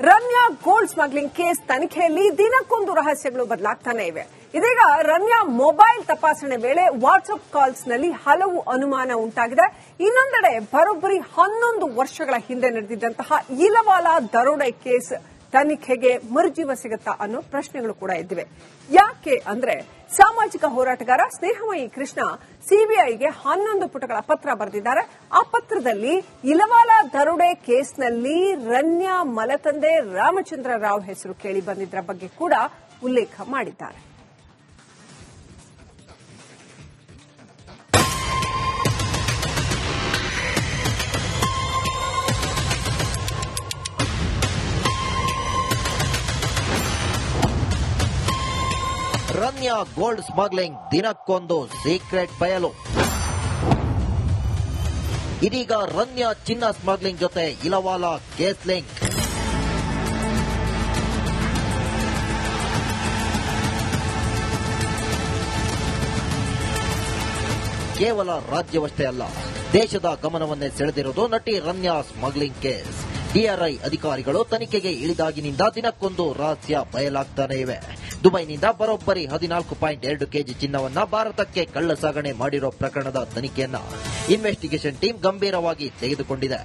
Ramya gold smuggling case ತನಿಖೆಯಲ್ಲಿ ದಿನಕ್ಕೊಂದು ರಹಸ್ಯಗಳು ಬದಲಾಗ್ತಾನೆ ಇವೆ. ಇದೀಗ ರಮ್ಯಾ ಮೊಬೈಲ್ ತಪಾಸಣೆ ವೇಳೆ ವಾಟ್ಸ್ಆಪ್ ಕಾಲ್ಸ್ನಲ್ಲಿ ಹಲವು ಅನುಮಾನ ಉಂಟಾಗಿದೆ. ಇನ್ನೊಂದೆಡೆ ಬರೋಬ್ಬರಿ ಹನ್ನೊಂದು ವರ್ಷಗಳ ಹಿಂದೆ ನಡೆದಿದ್ದಂತಹ ಇಲವಾಲ ದರೋಡೆ ಕೇಸ್ ತನಿಖೆಗೆ ಮರುಜೀವ ಸಿಗುತ್ತಾ ಅನ್ನೋ ಪ್ರಶ್ನೆಗಳು ಕೂಡ ಇದ್ದಿವೆ. ಯಾಕೆ ಅಂದ್ರೆ ಸಾಮಾಜಿಕ ಹೋರಾಟಗಾರ ಸ್ನೇಹಮಯಿ ಕೃಷ್ಣ ಸಿಬಿಐಗೆ ಹನ್ನೊಂದು ಪುಟಗಳ ಪತ್ರ ಬರೆದಿದ್ದಾರೆ. ಆ ಪತ್ರದಲ್ಲಿ ಇಲವಾಲ ದರುಡೆ ಕೇಸ್ನಲ್ಲಿ ರನ್ಯಾ ಮಲತಂದೆ ರಾಮಚಂದ್ರ ರಾವ್ ಹೆಸರು ಕೇಳಿ ಬಂದಿದ್ದರ ಬಗ್ಗೆ ಕೂಡ ಉಲ್ಲೇಖ ಮಾಡಿದ್ದಾರೆ. ರಮ್ಯಾ ಗೋಲ್ಡ್ ಸ್ಮಗ್ಲಿಂಗ್ ದಿನಕ್ಕೊಂದು ಸೀಕ್ರೆಟ್ ಬಯಲು. ಇದೀಗ ರಮ್ಯಾ ಚಿನ್ನ ಸ್ಮಗ್ಲಿಂಗ್ ಜೊತೆ ಇಲವಾಲ ಕೇಸ್ ಲಿಂಕ್. ಕೇವಲ ರಾಜ್ಯವಷ್ಟೇ ಅಲ್ಲ, ದೇಶದ ಗಮನವನ್ನೇ ಸೆಳೆದಿರುವುದು ನಟಿ ರಮ್ಯಾ ಸ್ಮಗ್ಲಿಂಗ್ ಕೇಸ್. ಡಿಆರ್ಐ ಅಧಿಕಾರಿಗಳು ತನಿಖೆಗೆ ಇಳಿದಾಗಿನಿಂದ ದಿನಕ್ಕೊಂದು ರಹಸ್ಯ ಬಯಲಾಗ್ತಾನೆ ಇವೆ. ದುಬೈನಿಂದ ಬರೋಬ್ಬರಿ ಹದಿನಾಲ್ಕು ಪಾಯಿಂಟ್ ಎರಡು ಕೆಜಿ ಚಿನ್ನವನ್ನ ಭಾರತಕ್ಕೆ ಕಳ್ಳ ಸಾಗಣೆ ಮಾಡಿರೋ ಪ್ರಕರಣದ ತನಿಖೆಯನ್ನ ಇನ್ವೆಸ್ಟಿಗೇಷನ್ ಟೀಮ್ ಗಂಭೀರವಾಗಿ ತೆಗೆದುಕೊಂಡಿದೆ.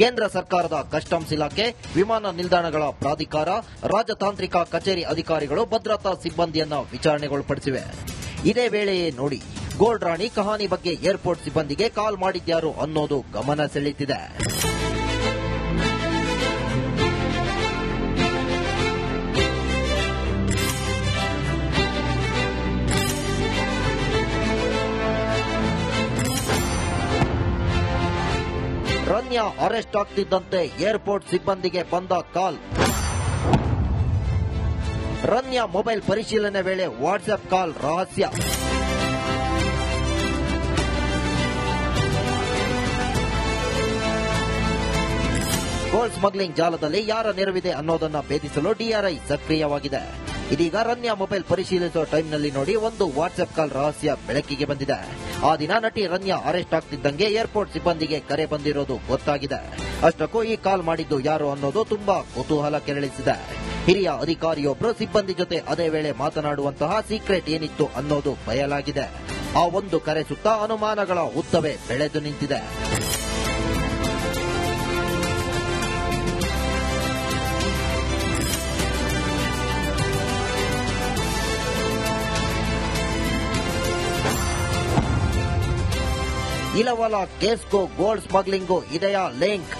ಕೇಂದ್ರ ಸರ್ಕಾರದ ಕಸ್ಟಮ್ಸ್ ಇಲಾಖೆ, ವಿಮಾನ ನಿಲ್ದಾಣಗಳ ಪ್ರಾಧಿಕಾರ, ರಾಜತಾಂತ್ರಿಕ ಕಚೇರಿ ಅಧಿಕಾರಿಗಳು ಭದ್ರತಾ ಸಿಬ್ಬಂದಿಯನ್ನ ವಿಚಾರಣೆಗೊಳಪಡಿಸಿವೆ. ಇದೇ ವೇಳೆಯೇ ನೋಡಿ, ಗೋಲ್ಡ್ ರಾಣಿ ಕಹಾನಿ ಬಗ್ಗೆ ಏರ್ಪೋರ್ಟ್ ಸಿಬ್ಬಂದಿಗೆ ಕಾಲ್ ಮಾಡಿದ್ಯಾರು ಅನ್ನೋದು ಗಮನ ಸೆಳೀತಿದೆ ರನ್ಯಾ ಅರೆಸ್ಟ್ ಆಗ್ತಿದ್ದಂತೆ ಏರ್ಪೋರ್ಟ್ ಸಿಬ್ಬಂದಿಗೆ ಬಂದ ಕಾಲ್. ರನ್ಯ ಮೊಬೈಲ್ ಪರಿಶೀಲನೆ ವೇಳೆ ವಾಟ್ಸ್ಆಪ್ ಕಾಲ್ ರಹಸ್ಯ. ಗೋಲ್ಡ್ ಸ್ಮಗ್ಲಿಂಗ್ ಜಾಲದಲ್ಲಿ ಯಾರ ನೆರವಿದೆ ಅನ್ನೋದನ್ನ ಭೇದಿಸಲು ಡಿಆರ್ಐ ಸಕ್ರಿಯವಾಗಿದೆ. ಇದೀಗ ರನ್ಯಾ ಮೊಬೈಲ್ ಪರಿಶೀಲಿಸುವ ಟೈಮ್ನಲ್ಲಿ ನೋಡಿ ಒಂದು ವಾಟ್ಸ್ಆಪ್ ಕಾಲ್ ರಹಸ್ಯ ಬೆಳಕಿಗೆ ಬಂದಿದೆ. ಆ ದಿನ ನಟಿ ರನ್ಯಾ ಅರೆಸ್ಟ್ ಆಗ್ತಿದ್ದಂಗೆ ಏರ್ಪೋರ್ಟ್ ಸಿಬ್ಬಂದಿಗೆ ಕರೆ ಬಂದಿರೋದು ಗೊತ್ತಾಗಿದೆ. ಅಷ್ಟಕ್ಕೂ ಈ ಕಾಲ್ ಮಾಡಿದ್ದು ಯಾರು ಅನ್ನೋದು ತುಂಬಾ ಕುತೂಹಲ ಕೆರಳಿಸಿದೆ. ಹಿರಿಯ ಅಧಿಕಾರಿಯೊಬ್ಬರು ಸಿಬ್ಬಂದಿ ಜೊತೆ ಅದೇ ವೇಳೆ ಮಾತನಾಡುವಂತಹ ಸೀಕ್ರೆಟ್ ಏನಿತ್ತು ಅನ್ನೋದು ಬಯಲಾಗಿದೆ. ಆ ಒಂದು ಕರೆ ಸುತ್ತ ಅನುಮಾನಗಳ ಉತ್ತವೇ ಬೆಳೆದು ನಿಂತಿದೆ. ಇಲವಲ ಕೇಸ್ಗೂ ಗೋಲ್ಡ್ ಸ್ಮಗ್ಲಿಂಗು ಇದೆಯಾ ಲಿಂಕ್.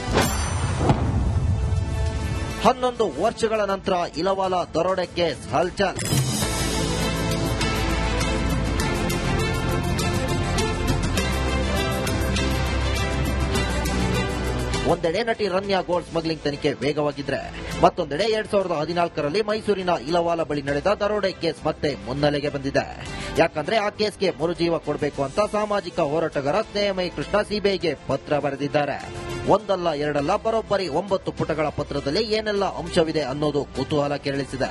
ಹನ್ನೊಂದು ವರ್ಷಗಳ ನಂತರ ಇಲವಾಲ ದರೋಡೆ ಕೇಸ್ ಹಲ್ಚಲ್ ಒಂದೆಡೆ ನಟಿ ರಮ್ಯಾ ಗೋಲ್ಡ್ ಸ್ಮಗ್ಲಿಂಗ್ ತನಿಖೆ ವೇಗವಾಗಿದ್ರೆ, ಮತ್ತೊಂದೆಡೆ ಎರಡ್ ಸಾವಿರದ ಹದಿನಾಲ್ಕರಲ್ಲಿ ಮೈಸೂರಿನ ಇಲವಾಲ ಬಳಿ ನಡೆದ ದರೋಡೆ ಕೇಸ್ ಮತ್ತೆ ಮುನ್ನೆಲೆಗೆ ಬಂದಿದೆ. ಯಾಕಂದ್ರೆ ಆ ಕೇಸ್ಗೆ ಮರುಜೀವ ಕೊಡಬೇಕು ಅಂತ ಸಾಮಾಜಿಕ ಹೋರಾಟಗಾರ ಸ್ನೇಹಮಯಿ ಕೃಷ್ಣ ಸಿಬಿಐಗೆ ಪತ್ರ ಬರೆದಿದ್ದಾರೆ. ಒಂದಲ್ಲ ಎರಡಲ್ಲ, ಬರೋಬ್ಬರಿ ಒಂಬತ್ತು ಪುಟಗಳ ಪತ್ರದಲ್ಲಿ ಏನೆಲ್ಲ ಅಂಶವಿದೆ ಅನ್ನೋದು ಕುತೂಹಲ ಕೆರಳಿಸಿದೆ.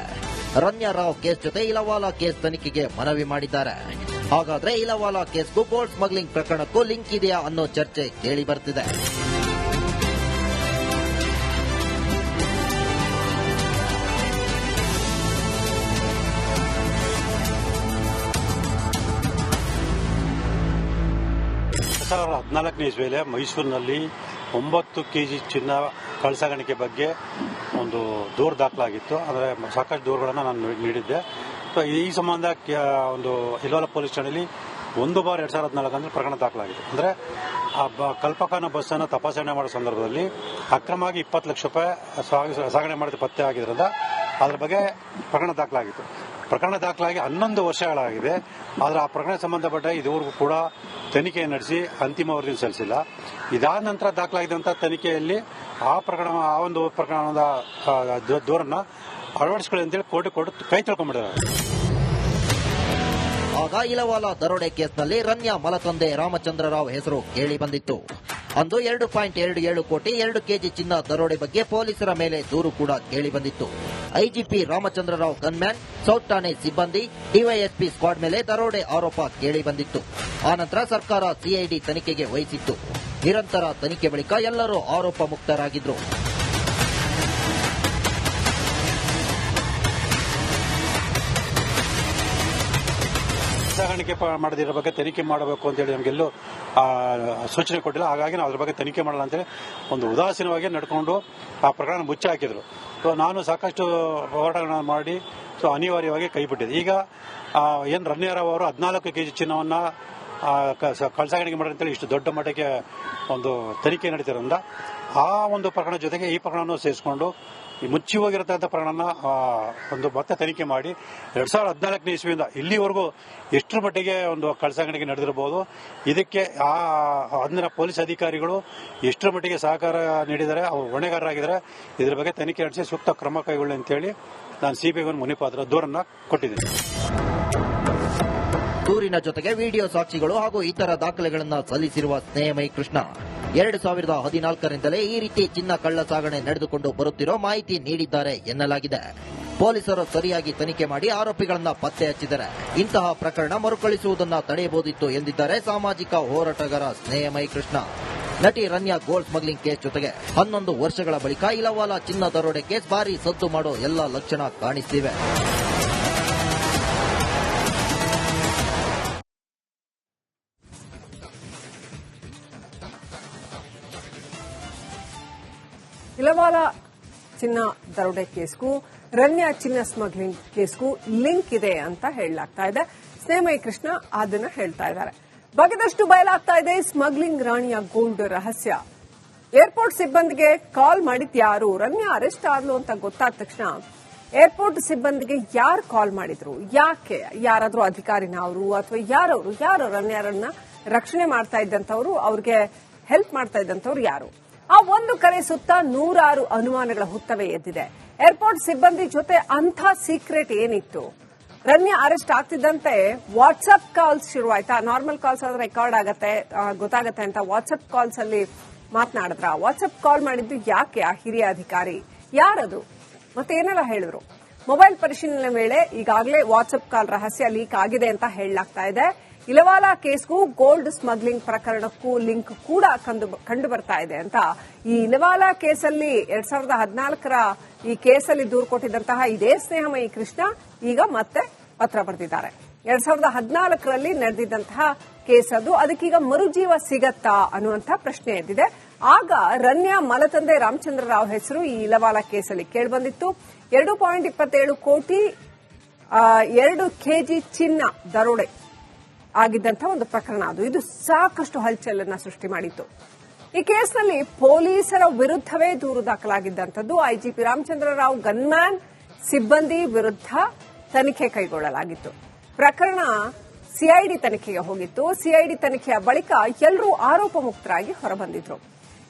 ರಮ್ಯಾ ರಾವ್ ಕೇಸ್ ಜೊತೆ ಇಲವಾಲ ಕೇಸ್ ತನಿಖೆಗೆ ಮನವಿ ಮಾಡಿದ್ದಾರೆ. ಹಾಗಾದ್ರೆ ಇಲವಾಲ ಕೇಸ್ಗೂ ಗೋಲ್ಡ್ ಸ್ಮಗ್ಲಿಂಗ್ ಪ್ರಕರಣಕ್ಕೂ ಲಿಂಕ್ ಇದೆಯಾ ಅನ್ನೋ ಚರ್ಚೆ ಕೇಳಿ ಬರ್ತಿದೆ. ಸಾವಿರದ ಹದಿನಾಲ್ಕನೇ ಇಸ್ವಿಯಲ್ಲಿ ಮೈಸೂರಿನಲ್ಲಿ ಒಂಬತ್ತು ಕೆಜಿ ಚಿನ್ನ ಕಳಸಾಗಾಣಿಕೆ ಬಗ್ಗೆ ಒಂದು ದೂರು ದಾಖಲಾಗಿತ್ತು. ಅಂದರೆ ಸಾಕಷ್ಟು ದೂರುಗಳನ್ನು ನಾನು ನೀಡಿದ್ದೆ. ಈ ಸಂಬಂಧ ಒಂದು ಇಲ್ವಾಲ ಪೊಲೀಸ್ ಠಾಣೆಯಲ್ಲಿ ಒಂದು ಬಾರ್ ಎರಡ್ ಸಾವಿರದ ಹದಿನಾಲ್ಕು ಅಂದ್ರೆ ಪ್ರಕರಣ ದಾಖಲಾಗಿದೆ. ಅಂದ್ರೆ ಆ ಕಲ್ಪಕಾನ ಬಸ್ಸನ್ನು ತಪಾಸಣೆ ಮಾಡೋ ಸಂದರ್ಭದಲ್ಲಿ ಅಕ್ರಮವಾಗಿ ಇಪ್ಪತ್ತು ಲಕ್ಷ ರೂಪಾಯಿ ಸಾಗ- ಸಾಗಣೆ ಮಾಡಿದ ಪತ್ತೆ ಆಗಿದ್ರಿಂದ ಅದ್ರ ಬಗ್ಗೆ ಪ್ರಕರಣ ದಾಖಲಾಗಿತ್ತು. ಪ್ರಕರಣ ದಾಖಲಾಗಿ ಹನ್ನೊಂದು ವರ್ಷಗಳಾಗಿದೆ. ಆದರೆ ಆ ಪ್ರಕರಣ ಸಂಬಂಧಪಟ್ಟ ಇದುವರೆಗೂ ಕೂಡ ತನಿಖೆ ನಡೆಸಿ ಅಂತಿಮ ವರದಿ ಸಲ್ಲಿಸಿಲ್ಲ. ಇದಾದ ನಂತರ ದಾಖಲಾಗಿದ್ದಂಥ ತನಿಖೆಯಲ್ಲಿ ಆ ಪ್ರಕರಣ, ಆ ಒಂದು ಪ್ರಕರಣದ ದೂರನ್ನ ಅಳವಡಿಸ್ಕೊಳ್ಳಿ ಅಂತೇಳಿ ಕೋರ್ಟ್ ಕೊಟ್ಟು ಕೈ ತಿಳ್ಕೊಂಡ್ಬಿಟ್ಟಿದ್ದಾರೆ. ಆಗ ಇಲವಾಲ ದರೋಡೆ ಕೇಸ್ನಲ್ಲಿ ರಮ್ಯಾ ಮಲತಂದೆ ರಾಮಚಂದ್ರ ರಾವ್ ಹೆಸರು ಕೇಳಿ ಬಂದಿತ್ತು. ಅಂದು ಎರಡು ಪಾಯಿಂಟ್ ಎರಡು ಏಳು ಕೋಟಿ ಎರಡು ಕೆಜಿ ಚಿನ್ನ ದರೋಡೆ ಬಗ್ಗೆ ಪೊಲೀಸರ ಮೇಲೆ ದೂರು ಕೂಡ ಕೇಳಿ ಬಂದಿತ್ತು. IGP Ramachandra Rao gunman, south ಠಾಣೆ ಸಿಬ್ಬಂದಿ, ಡಿವೈಎಸ್ಪಿ ಸ್ಕ್ವಾಡ್ ಮೇಲೆ ದರೋಡೆ ಆರೋಪ ಕೇಳಿ ಬಂದಿತ್ತು. ಆನಂತರ ಸರ್ಕಾರ ಸಿಐಡಿ ತನಿಖೆಗೆ ವಹಿಸಿತ್ತು. ನಿರಂತರ ತನಿಖೆ ಬಳಿಕ ಎಲ್ಲರೂ ಆರೋಪ ಮುಕ್ತರಾಗಿದ್ರು. ಪ- ಮಾಡದಿರೋ ಬಗ್ಗೆ ತನಿಖೆ ಮಾಡಬೇಕು ಅಂತೇಳಿ ನಮಗೆಲ್ಲೂ ಸೂಚನೆ ಕೊಟ್ಟಿಲ್ಲ. ಹಾಗಾಗಿ ನಾವು ಅದ್ರ ಬಗ್ಗೆ ತನಿಖೆ ಮಾಡಲ್ಲ ಅಂತೇಳಿ ಒಂದು ಉದಾಸೀನವಾಗಿ ನಡ್ಕೊಂಡು ಆ ಪ್ರಕರಣ ಮುಚ್ಚಿ ಹಾಕಿದ್ರು ಸೊ ನಾನು ಸಾಕಷ್ಟು ಹೋರಾಟಗಳನ್ನು ಮಾಡಿ ಸೊ ಅನಿವಾರ್ಯವಾಗಿ ಕೈಬಿಟ್ಟಿದೆ ಈಗ ಏನು ರನ್ಯರಾವ್ ಅವರು ಹದಿನಾಲ್ಕು ಚಿನ್ನವನ್ನ ಕ- ಸ- ಕಳ್ಸಾಗಣಿಕೆ ಮಾಡಿ ಅಂತೇಳಿ ಇಷ್ಟು ದೊಡ್ಡ ಮಟ್ಟಕ್ಕೆ ಒಂದು ತನಿಖೆ ನಡೀತಿರೋದ್ರಿಂದ, ಆ ಒಂದು ಪ್ರಕರಣ ಜೊತೆಗೆ ಈ ಪ್ರಕರಣವನ್ನು ಸೇರಿಸಿಕೊಂಡು ಈ ಮುಚ್ಚಿ ಹೋಗಿರತಕ್ಕಂಥ ಪ್ರಕರಣನ ಒಂದು ಮತ್ತೆ ತನಿಖೆ ಮಾಡಿ ಎರಡ್ ಸಾವಿರದ ಹದಿನಾಲ್ಕನೇ ಇಸ್ವಿಯಿಂದ ಇಲ್ಲಿವರೆಗೂ ಎಷ್ಟರ ಮಟ್ಟಿಗೆ ಒಂದು ಕಳ್ಸಾಗಣಿಕೆ ನಡೆದಿರಬಹುದು. ಇದಕ್ಕೆ ಆ, ಅಂದಿನ ಪೊಲೀಸ್ ಅಧಿಕಾರಿಗಳು ಎಷ್ಟರ ಮಟ್ಟಿಗೆ ಸಹಕಾರ ನೀಡಿದರೆ ಅವರು ಹೊಣೆಗಾರರಾಗಿದ್ದಾರೆ. ಇದರ ಬಗ್ಗೆ ತನಿಖೆ ನಡೆಸಿ ಸೂಕ್ತ ಕ್ರಮ ಕೈಗೊಳ್ಳಿ ಅಂತೇಳಿ ನಾನು ಸಿಬಿಐ ಮುನಿಪಾತ್ರ ದೂರನ್ನ ಕೊಟ್ಟಿದ್ದೀನಿ. ದೂರಿನ ಜೊತೆಗೆ ವಿಡಿಯೋ ಸಾಕ್ಷಿಗಳು ಹಾಗೂ ಇತರ ದಾಖಲೆಗಳನ್ನು ಸಲ್ಲಿಸಿರುವ ಸ್ನೇಹಮಯಿ ಕೃಷ್ಣ. ಎರಡು ಸಾವಿರದ ಹದಿನಾಲ್ಕರಿಂದಲೇ ಈ ರೀತಿ ಚಿನ್ನ ಕಳ್ಳ ಸಾಗಣೆ ನಡೆದುಕೊಂಡು ಬರುತ್ತಿರೋ ಮಾಹಿತಿ ನೀಡಿದ್ದಾರೆ ಎನ್ನಲಾಗಿದೆ. ಪೊಲೀಸರು ಸರಿಯಾಗಿ ತನಿಖೆ ಮಾಡಿ ಆರೋಪಿಗಳನ್ನು ಪತ್ತೆ ಹಚ್ಚಿದರೆ ಇಂತಹ ಪ್ರಕರಣ ಮರುಕಳಿಸುವುದನ್ನ ತಡೆಯಬಹುದಿತ್ತು ಎಂದಿದ್ದಾರೆ ಸಾಮಾಜಿಕ ಹೋರಾಟಗಾರ ಸ್ನೇಹಮಯಿ ಕೃಷ್ಣ. ನಟಿ ರನ್ಯಾ ಗೋಲ್ಡ್ ಸ್ಮಗ್ಲಿಂಗ್ ಕೇಸ್ ಜೊತೆಗೆ ಹನ್ನೊಂದು ವರ್ಷಗಳ ಬಳಿಕ ಇಲವಾಲ ಚಿನ್ನ ದರೋಡೆ ಕೇಸ್ ಭಾರಿ ಸದ್ದು ಮಾಡೋ ಎಲ್ಲ ಲಕ್ಷಣ ಕಾಣಿಸ್ತಿವೆ. ಇಲವಾಲ ಚಿನ್ನ ದರೋಡೆ ಕೇಸ್ಗೂ ರನ್ಯ ಚಿನ್ನ ಸ್ಮಗ್ಲಿಂಗ್ ಕೇಸ್ಗೂ ಲಿಂಕ್ ಇದೆ ಅಂತ ಹೇಳಲಾಗ್ತಾ ಇದೆ. ಸ್ನೇಹಮಯಿ ಕೃಷ್ಣ ಅದನ್ನ ಹೇಳ್ತಾ ಇದ್ದಾರೆ. ಬಗೆದಷ್ಟು ಬಯಲಾಗ್ತಾ ಇದೆ ಸ್ಮಗ್ಲಿಂಗ್ ರಾಣಿಯ ಗೋಲ್ಡ್ ರಹಸ್ಯ. ಏರ್ಪೋರ್ಟ್ ಸಿಬ್ಬಂದಿಗೆ ಕಾಲ್ ಮಾಡಿದ್ ಯಾರು ರನ್ಯ ಅರೆಸ್ಟ್ ಆದ್ಲು ಅಂತ ಗೊತ್ತಾದ ತಕ್ಷಣ ಏರ್ಪೋರ್ಟ್ ಸಿಬ್ಬಂದಿಗೆ ಯಾರು ಕಾಲ್ ಮಾಡಿದ್ರು? ಯಾಕೆ? ಯಾರಾದ್ರೂ ಅಧಿಕಾರಿನ ಅವರು ಅಥವಾ ಯಾರವರು? ಯಾರು ರನ್ಯರನ್ನ ರಕ್ಷಣೆ ಮಾಡ್ತಾ ಇದ್ದಂತವ್ರು ಅವ್ರಿಗೆ ಹೆಲ್ಪ್ ಮಾಡ್ತಾ ಇದ್ದಂತವ್ರು ಯಾರು? ಆ ಒಂದು ಕರೆ ಸುತ್ತ ನೂರಾರು ಅನುಮಾನಗಳ ಹುತ್ತವೇ ಎದ್ದಿದೆ. ಏರ್ಪೋರ್ಟ್ ಸಿಬ್ಬಂದಿ ಜೊತೆ ಅಂಥ ಸೀಕ್ರೆಟ್ ಏನಿತ್ತು? ರಮ್ಯ ಅರೆಸ್ಟ್ ಆಗ್ತಿದ್ದಂತೆ ವಾಟ್ಸ್ಆಪ್ ಕಾಲ್ಸ್ ಶುರುವಾಯ್ತಾ? ನಾರ್ಮಲ್ ಕಾಲ್ಸ್ ಆದ್ರೆ ರೆಕಾರ್ಡ್ ಆಗತ್ತೆ ಗೊತ್ತಾಗತ್ತೆ ಅಂತ ವಾಟ್ಸ್ಆಪ್ ಕಾಲ್ಸ್ ಅಲ್ಲಿ ಮಾತನಾಡಿದ್ರ? ವಾಟ್ಸ್ಆಪ್ ಕಾಲ್ ಮಾಡಿದ್ದು ಯಾಕೆ ಆ ಹಿರಿಯ ಅಧಿಕಾರಿ? ಯಾರದು? ಮತ್ತೆ ಏನೆಲ್ಲ ಹೇಳಿದ್ರು? ಮೊಬೈಲ್ ಪರಿಶೀಲನೆ ವೇಳೆ ಈಗಾಗಲೇ ವಾಟ್ಸ್ಆಪ್ ಕಾಲ್ ರಹಸ್ಯ ಲೀಕ್ ಆಗಿದೆ ಅಂತ ಹೇಳಲಾಗ್ತಾ ಇದೆ. ಇಲವಾಲ ಕೇಸ್ಗೂ ಗೋಲ್ಡ್ ಸ್ಮಗ್ಲಿಂಗ್ ಪ್ರಕರಣಕ್ಕೂ ಲಿಂಕ್ ಕೂಡ ಕಂಡು ಕಂಡು ಬರ್ತಾ ಇದೆ ಅಂತ ಈ ಇಲವಾಲಾ ಕೇಸಲ್ಲಿ ಎರಡ್ ಸಾವಿರದ ಹದಿನಾಲ್ಕರ ಈ ಕೇಸಲ್ಲಿ ದೂರು ಕೊಟ್ಟಿದ್ದಂತಹ ಇದೇ ಸ್ನೇಹಮಯಿ ಕೃಷ್ಣ ಈಗ ಮತ್ತೆ ಪತ್ರ ಬರೆದಿದ್ದಾರೆ. ಎರಡ್ ಸಾವಿರದ ಹದಿನಾಲ್ಕರಲ್ಲಿ ನಡೆದಿದ್ದಂತಹ ಕೇಸ್ ಅದು. ಅದಕ್ಕೀಗ ಮರುಜೀವ ಸಿಗತ್ತಾ ಅನ್ನುವಂತಹ ಪ್ರಶ್ನೆ ಎದ್ದಿದೆ. ಆಗ ರನ್ಯ ಮಲತಂದೆ ರಾಮಚಂದ್ರ ರಾವ್ ಹೆಸರು ಈ ಇಲವಾಲ ಕೇಸಲ್ಲಿ ಕೇಳಿಬಂದಿತ್ತು. ಎರಡು ಪಾಯಿಂಟ್ ಇಪ್ಪತ್ತೇಳು ಕೋಟಿ ಎರಡು ಕೆಜಿ ಚಿನ್ನ ದರೋಡೆ ಆಗಿದ್ದಂಥ ಒಂದು ಪ್ರಕರಣ ಅದು. ಇದು ಸಾಕಷ್ಟು ಹಲ್ಚಲನ್ನ ಸೃಷ್ಟಿ ಮಾಡಿತ್ತು. ಈ ಕೇಸ್ನಲ್ಲಿ ಪೊಲೀಸರ ವಿರುದ್ಧವೇ ದೂರು ದಾಖಲಾಗಿದ್ದಂಥದ್ದು ಐಜಿಪಿ ರಾಮಚಂದ್ರ ರಾವ್ ಗನ್ಮ್ಯಾನ್ ಸಿಬ್ಬಂದಿ ವಿರುದ್ಧ ತನಿಖೆ ಕೈಗೊಳ್ಳಲಾಗಿತ್ತು. ಪ್ರಕರಣ ಸಿಐಡಿ ತನಿಖೆಗೆ ಹೋಗಿತ್ತು. ಸಿಐಡಿ ತನಿಖೆಯ ಬಳಿಕ ಎಲ್ಲರೂ ಆರೋಪ ಮುಕ್ತರಾಗಿ ಹೊರಬಂದಿದ್ರು.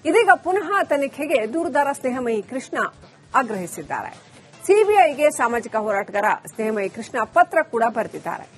ಇದೀಗ ಪುನಃ ತನಿಖೆಗೆ ದೂರುದಾರ ಸ್ನೇಹಮಯಿ ಕೃಷ್ಣ ಆಗ್ರಹಿಸಿದ್ದಾರೆ. ಸಿಬಿಐಗೆ ಸಾಮಾಜಿಕ ಹೋರಾಟಗಾರ ಸ್ನೇಹಮಯಿ ಕೃಷ್ಣ ಪತ್ರ ಕೂಡ ಬರೆದಿದ್ದಾರೆ.